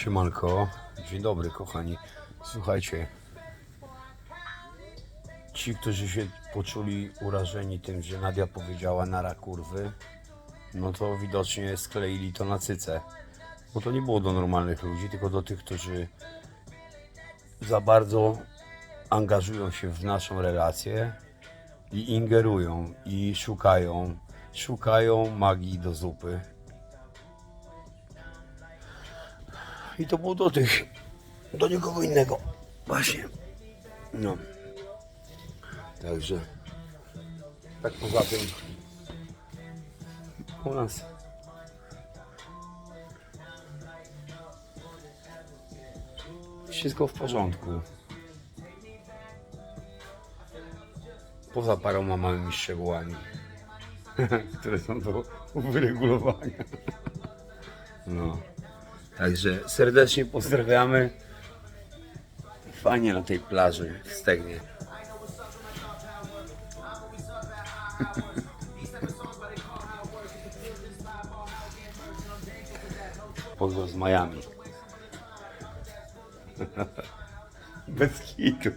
Siemanko, dzień dobry kochani. Słuchajcie, ci, którzy się poczuli urażeni tym, że Nadia powiedziała nara kurwy, no to widocznie skleili to na cycę. Bo to nie było do normalnych ludzi, tylko do tych, którzy za bardzo angażują się w naszą relację i ingerują i szukają, szukają magii do zupy. I to było do tych, do nikogo innego. Właśnie. No. Także. Tak poza tym. U nas. Wszystko w porządku. Poza paroma małymi szczegółami, które są do wyregulowania. No. Także serdecznie pozdrawiamy. Fajnie na tej plaży w Stegnie. Pozdro z Miami. Bez kitu.